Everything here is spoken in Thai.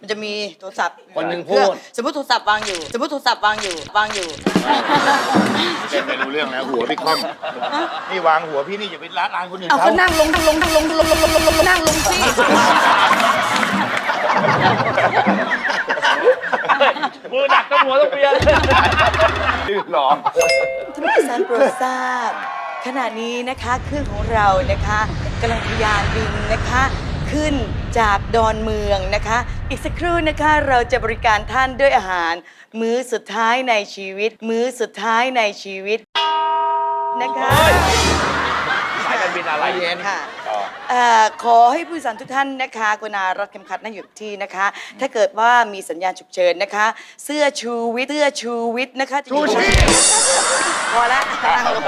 มันจะมีโทรศัพท์คนหนึ่งพูด สมมติโทรศัพท์วางอยู่ สมมติโทรศัพท์วางอยู่ วางอยู่เล่นไม่รู้เรื่องแล้วหัวพี่คล่อมนี่วางหัวพี่นี่อย่าไปละลานคนอื่นเอาเขาก็นั่งลงนั่งลงนั่งลงนั่งลงนั่งลงนั่งลงนั่งลงสิมือหนักต้องหัวต้องเปียดื้อหรอท่านผู้ชมโปรดทราบขณะนี้นะคะเครื่องของเรานะคะกำลังทะยานบินนะคะ ขึ้นจากดอนเมืองนะคะ อีกสักครู่นะคะเราจะบริการท่านด้วยอาหาร มื้อสุดท้ายในชีวิต มื้อสุดท้ายในชีวิตนะคะสายการบินอะไรเย็นค่ะเอ่อขอให้ผู้โดยสารทุกท่านนะคะกรุณารัดเข็มขัดนั่งอยู่กับที่นะคะ ถ้าเกิดว่ามีสัญญาณฉุกเฉินนะคะ เสื้อชูวิทย์เสื้อชูวิทย์นะคะจะอยู่ชูชีพพอแล้วนั่งลง